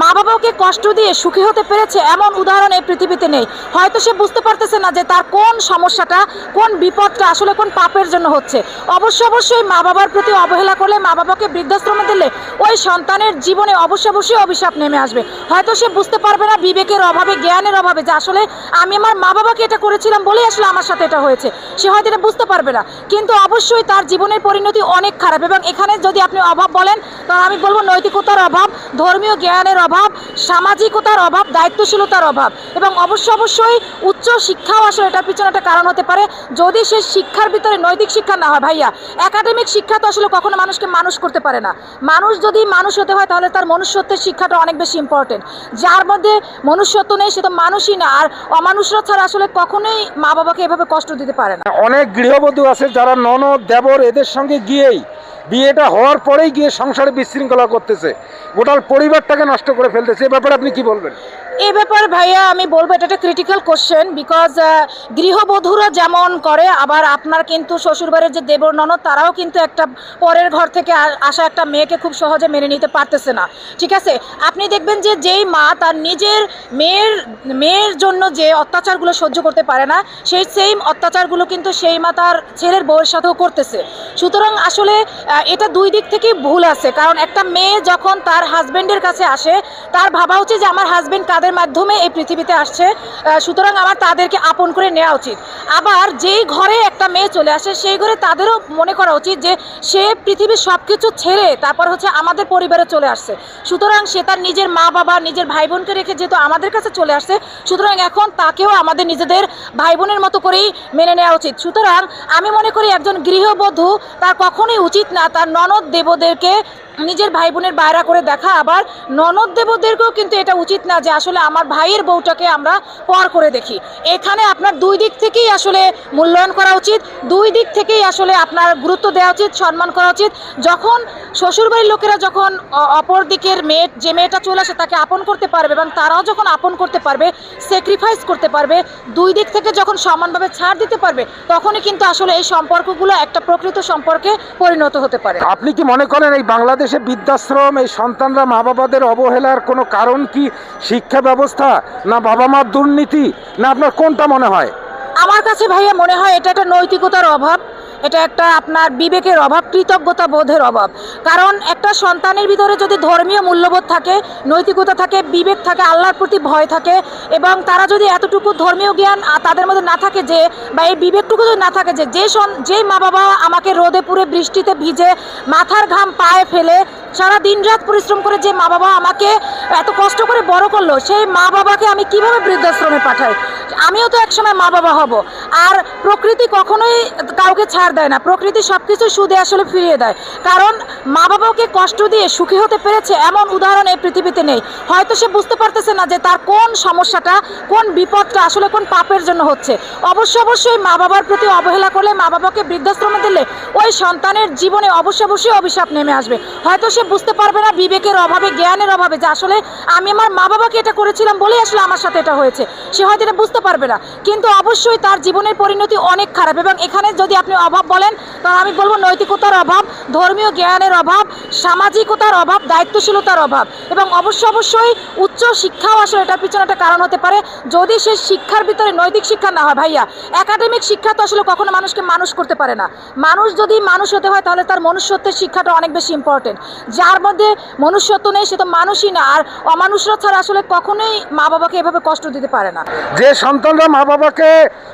মা বাবাকে কষ্ট দিয়ে সুখী হতে পেরেছে এমন উদাহরণ এই পৃথিবীতে নেই। হয়তো সে বুঝতে পারতেছে না যে তার কোন সমস্যাটা, কোন বিপদটা আসলে কোন পাপের জন্য হচ্ছে। অবশ্য অবশ্যই মা বাবার প্রতি অবহেলা করলে মা বাবাকে বৃদ্ধাশ্রমে দিলে ওই সন্তানের জীবনে অবশ্য অবশ্যই অভিশাপ নেমে আসবে। হয়তো সে বুঝতে পারবে না বিবেকের অভাবে, জ্ঞানের অভাবে যে আসলে আমি আমার মা বাবাকে এটা করেছিলাম বলেই আসলে আমার সাথে এটা হয়েছে। সে হয়তো এটা বুঝতে পারবে না। কিন্তু অবশ্যই তার জীবনের পরিণতি অনেক খারাপ এবং এখানে যদি আপনি অভাব বলেন, তাহলে আমি বলব নৈতিকতার অভাব, ধর্মীয় জ্ঞানের অভাব, সামাজিকতার অভাব, দায়িত্বশীলতার অভাব। এবং অবশ্য অবশ্যই উচ্চ শিক্ষাও আসলে এটার পিছনে একটা কারণ হতে পারে। যদি সে শিক্ষার ভিতরে নৈতিক শিক্ষা না হয়, ভাইয়া, একাডেমিক শিক্ষা তো আসলে কখনো মানুষকে মানুষ করতে পারে না। মানুষ যদি মানুষ হতে হয়, তাহলে তার মনুষ্যত্বের শিক্ষাটা অনেক বেশি ইম্পর্টেন্ট যার মধ্যে মনুষ্যত্ব নেই, সে তো মানুষই না। আর অমানুষরা ছাড়া আসলে কখনোই মা বাবাকে এভাবে কষ্ট দিতে পারে না। অনেক গৃহবধূ আছে যারা ননদ, দেবর এদের সঙ্গে গিয়েই বিয়েটা হওয়ার পরেই গিয়ে সংসারে বিশৃঙ্খলা করতেছে। গোটাল পরিবারটাকে নষ্ট করে ফেলতেছে এ ব্যাপারে আপনি কি বলবেন? এই ব্যাপারে ভাইয়া আমি বলব, এটা একটা ক্রিটিক্যাল কোশ্চেন বিকজ গৃহবধূরা যেমন করে, আবার আপনার কিন্তু শ্বশুরবাড়ির যে দেবর ননদ, তারাও কিন্তু একটা পরের ঘর থেকে আসা একটা মেয়েকে খুব সহজে মেনে নিতে পারতেছে না। ঠিক আছে? আপনি দেখবেন যে যেই মা তার নিজের মেয়ের মেয়ের জন্য যে অত্যাচারগুলো সহ্য করতে পারে না, সেই সেম অত্যাচারগুলো কিন্তু সেই মা তার ছেলের বউয়ের সাথেও করতেছে। সুতরাং আসলে এটা দুই দিক থেকেই ভুল আছে। কারণ একটা মেয়ে যখন তার হাজব্যান্ডের কাছে আসে, তার ভাবা উচিত যে আমার হাজব্যান্ড কাদের মাধ্যমে এই পৃথিবীতে আসছে সুতরাং আমার তাদেরকে আপন করে নেওয়া উচিত। আবার যেই ঘরে একটা মেয়ে চলে আসে, সেই ঘরে তাদেরও মনে করা উচিত যে সে পৃথিবীর সব কিছু ছেড়ে তারপর হচ্ছে আমাদের পরিবারে চলে আসছে। সুতরাং সে তার নিজের মা বাবা, নিজের ভাই বোনকে রেখে যেহেতু আমাদের কাছে চলে আসছে, সুতরাং এখন তাকেও আমাদের নিজেদের ভাই বোনের মতো করেই মেনে নেওয়া উচিত। সুতরাং আমি মনে করি একজন গৃহবধূ তার কখনোই উচিত না তার ননদ দেবদেরকে নিজের ভাই বোনের বাইরা করে দেখা, আবার ননদ দেবদেরকেও কিন্তু এটা উচিত না যে আসলে আমার ভাইয়ের বউটাকে আমরা পর করে দেখি। এখানে আপনার দুই দিক থেকেই আসলে মূল্যায়ন করা উচিত, দুই দিক থেকেই আসলে আপনার গুরুত্ব দেওয়া উচিত, সম্মান করা উচিত। যখন শ্বশুরবাড়ির লোকেরা যখন অপর দিকের মেয়ে, যে মেয়েটা চলে আসে তাকে আপন করতে পারবে এবং তারাও যখন আপন করতে পারবে স্যাক্রিফাইস করতে পারবে, দুই দিক থেকে যখন সমানভাবে ছাড় দিতে পারবে, তখনই কিন্তু আসলে এই সম্পর্কগুলো একটা প্রকৃত সম্পর্কে পরিণত হতে পারে। আপনি কি মনে করেন এই বাংলাদেশে বৃদ্ধাশ্রম, এই সন্তানরা মা বাবাদের অবহেলার কোনো কারণ কি শিক্ষা ব্যবস্থা, না বাবা মার দুর্নীতি, না আপনার কোনটা মনে হয়? আমার কাছে ভাইয়া মনে হয় এটা একটা নৈতিকতার অভাব। এটা একটা আপনার বিবেকের অভাব, কৃতজ্ঞতা বোধের অভাব। কারণ একটা সন্তানের ভিতরে যদি ধর্মীয় মূল্যবোধ থাকে, নৈতিকতা থাকে, বিবেক থাকে, আল্লাহর প্রতি ভয় থাকে, এবং তারা যদি এতটুকু ধর্মীয় জ্ঞান তাদের মধ্যে না থাকে যে, বা এই বিবেকটুকু যদি না থাকে যে যে মা বাবা আমাকে রোদে পুরে বৃষ্টিতে ভিজে মাথার ঘাম পায়ে ফেলে সারা দিন রাত পরিশ্রম করে যে মা বাবা আমাকে এত কষ্ট করে বড় করল, সেই মা বাবাকে আমি কীভাবে বৃদ্ধাশ্রমে পাঠাই? আমিও তো একসময় মা বাবা হব। আর প্রকৃতি কখনোই কাউকে ছাড় দেয় না। প্রকৃতি সব কিছু সুদে আসলে ফিরিয়ে দেয়। কারণ মা বাবাকে কষ্ট দিয়ে সুখী হতে পেরেছে এমন উদাহরণ এই পৃথিবীতে নেই। হয়তো সে বুঝতে পারতেছে না যে তার কোন সমস্যাটা, কোন বিপদটা আসলে কোন পাপের জন্য হচ্ছে। অবশ্য অবশ্যই মা বাবার প্রতি অবহেলা করলে মা বাবাকে বৃদ্ধাশ্রমে দিলে ওই সন্তানের জীবনে অবশ্য অবশ্যই অভিশাপ নেমে আসবে। হয়তো সে বুঝতে পারবে না বিবেকের অভাবে, জ্ঞানের অভাবে যে আসলে আমি আমার মা বাবাকে এটা করেছিলাম বলেই আসলে আমার সাথে এটা হয়েছে। সে হয়তো এটা বুঝতে পারবে না। কিন্তু অবশ্যই তার জীবনের পরিণতি অনেক খারাপ এবং এখানে যদি আপনি অভাব বলেন, তাহলে আমি বলব নৈতিকতার অভাব, ধর্মীয় জ্ঞানের অভাব, সামাজিকতার অভাব, দায়িত্বশীলতার অভাব এবং অবশ্য অবশ্যই উচ্চ শিক্ষাও আসলে এটার পিছনে একটা কারণ হতে পারে। যদি সে শিক্ষার ভিতরে নৈতিক শিক্ষা না হয়, ভাইয়া, একাডেমিক শিক্ষা তো আসলে কখনো মানুষকে মানুষ করতে পারে না। মানুষ যদি মানুষ হতে হয়, তাহলে তার মনুষ্যত্বের শিক্ষাটা অনেক বেশি ইম্পর্টেন্ট যার মধ্যে মনুষ্যত্ব নেই, সে তো মানুষই না। আর অমানুষরা ছাড়া আসলে কখনোই মা বাবাকে এভাবে কষ্ট দিতে পারে না। যে সন্তানরা মা বাবাকে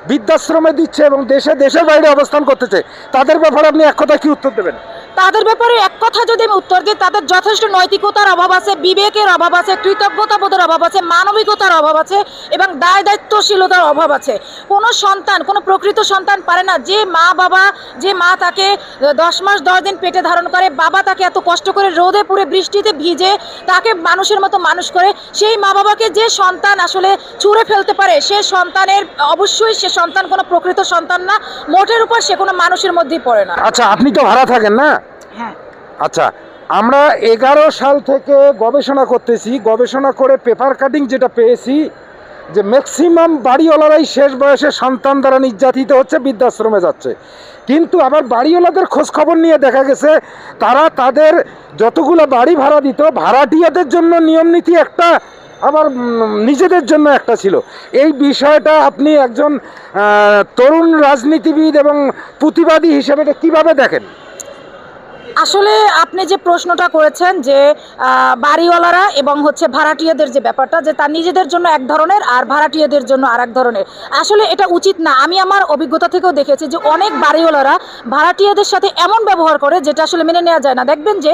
বৃদ্ধাশ্রমে দিচ্ছে এবং দেশে, দেশের বাইরে অবস্থান করতেছে, তাদের ব্যাপারে আপনি এক কথা কি উত্তর দেবেন? তাদের ব্যাপারে এক কথা যদি আমি উত্তর দিই, তাদের যথেষ্ট নৈতিকতার অভাব আছে, বিবেকের অভাব আছে, কৃতজ্ঞতা বোধের অভাব আছে, মানবিকতার অভাব আছে এবং দায় দায়িত্বশীলতার অভাব আছে। কোনো সন্তান, কোনো প্রকৃত সন্তান পারে না, যে মা বাবা, যে মা তাকে দশ মাস দশ দিন পেটে ধারণ করে, বাবা তাকে এত কষ্ট করে রোদে পুড়ে বৃষ্টিতে ভিজে তাকে মানুষের মতো মানুষ করে, সেই মা বাবাকে যে সন্তান আসলে ছুঁড়ে ফেলতে পারে, সে সন্তানের, অবশ্যই সে সন্তান কোনো প্রকৃত সন্তান না, মোটের উপর সে কোনো মানুষের মধ্যেই পড়ে না। আচ্ছা আপনি তো ভাড়া থাকেন না? আচ্ছা আমরা এগারো সাল থেকে গবেষণা করতেছি, গবেষণা করে পেপার কাটিং যেটা পেয়েছি, যে ম্যাক্সিমাম বাড়িওয়ালারাই শেষ বয়সে সন্তান দ্বারা নির্যাতিত হচ্ছে, বৃদ্ধাশ্রমে যাচ্ছে। কিন্তু আবার বাড়িওয়ালাদের খোঁজ খবর নিয়ে দেখা গেছে, তারা তাদের যতগুলো বাড়ি ভাড়া দিত, ভাড়াটিয়াদের জন্য নিয়ম নীতি একটা, আবার নিজেদের জন্য একটা ছিল। এই বিষয়টা আপনি একজন তরুণ রাজনীতিবিদ এবং প্রতিবাদী হিসেবে এটা কীভাবে দেখেন? আসলে আপনি যে প্রশ্নটা করেছেন যে বাড়িওয়ালারা এবং হচ্ছে ভাড়াটিয়াদের যে ব্যাপারটা, যে তার নিজেদের জন্য এক ধরনের আর ভাড়াটিয়াদের জন্য আর ধরনের। আসলে এটা উচিত না। আমি আমার অভিজ্ঞতা থেকেও দেখেছি যে অনেক বাড়িওয়ালারা ভাড়াটিয়াদের সাথে এমন ব্যবহার করে যেটা আসলে মেনে নেওয়া যায় না। দেখবেন যে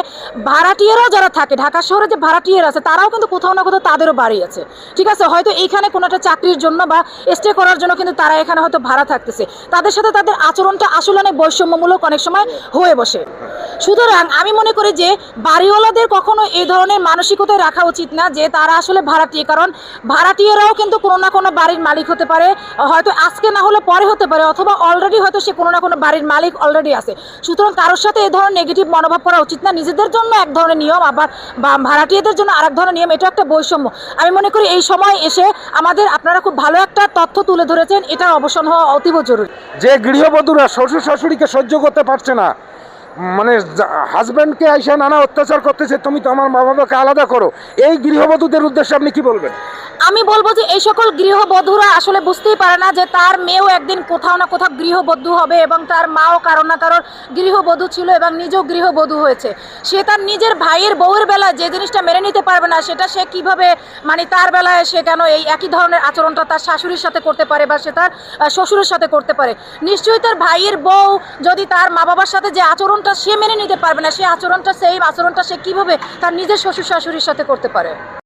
ভাড়াটিয়ারাও যারা থাকে, ঢাকা শহরে যে ভাড়াটিয়ার আছে, তারাও কিন্তু কোথাও না কোথাও তাদেরও বাড়ি আছে। ঠিক আছে? হয়তো এইখানে কোনো একটা চাকরির জন্য বা স্টে করার জন্য কিন্তু তারা এখানে হয়তো ভাড়া থাকতেছে। তাদের সাথে তাদের আচরণটা আসলে অনেক বৈষম্যমূলক অনেক সময় হয়ে বসে। সুতরাং আমি মনে করি যে বাড়িওয়ালাদের কখনো এই ধরনের মানসিকতায় রাখা উচিত না, যে তারা আসলে ভাড়াটিয়ে। কারণ ভাড়াটিয়েরাও কিন্তু কোনো না কোনো বাড়ির মালিক হতে পারে, হয়তো আজকে না হলে পরে হতে পারে, অথবা অলরেডি হয়তো সে কোনো না কোনো বাড়ির মালিক অলরেডি আছে। সুতরাং কারোর সাথে এই ধরনের নেগেটিভ মনোভাব করা উচিত না, নিজেদের জন্য এক ধরনের নিয়ম, আবার ভাড়াটিয়েদের জন্য আরেক ধরনের নিয়ম, এটা একটা বৈষম্য। আমি মনে করি এই সময় এসে আমাদের আপনারা খুব ভালো একটা তথ্য তুলে ধরেছেন, এটা অবসান হওয়া অতীব জরুরি। যে গৃহবধূরা শ্বশুর শাশুড়িকে সহ্য করতে পারছে না মানে হাজব্যান্ডকে আইসা নানা অত্যাচার করতেছে, তুমি তো আমার মা বাবাকে আলাদা করো। এই গৃহবধূদের উদ্দেশ্যে আপনি কি বলবেন? আমি বলব যে এই সকল গৃহবধূরা আসলে বুঝতেই পারে না যে তার মেয়েও একদিন কোথাও না কোথাও গৃহবধূ হবে এবং তার মাও কারণ না কারোর গৃহবধূ ছিল এবং নিজেও গৃহবধূ হয়েছে। সে তার নিজের ভাইয়ের বউয়ের বেলায় যে জিনিসটা মেনে নিতে পারবে না, সেটা সে কীভাবে মানে তার বেলায় সে কেন এই একই ধরনের আচরণটা তার শাশুড়ির সাথে করতে পারে বা সে তার শ্বশুরের সাথে করতে পারে? নিশ্চয়ই তার ভাইয়ের বউ যদি তার মা বাবার সাথে যে আচরণটা সে মেনে নিতে পারবে না সেই আচরণটা সেই আচরণটা সে কীভাবে তার নিজের শ্বশুর শাশুড়ির সাথে করতে পারে?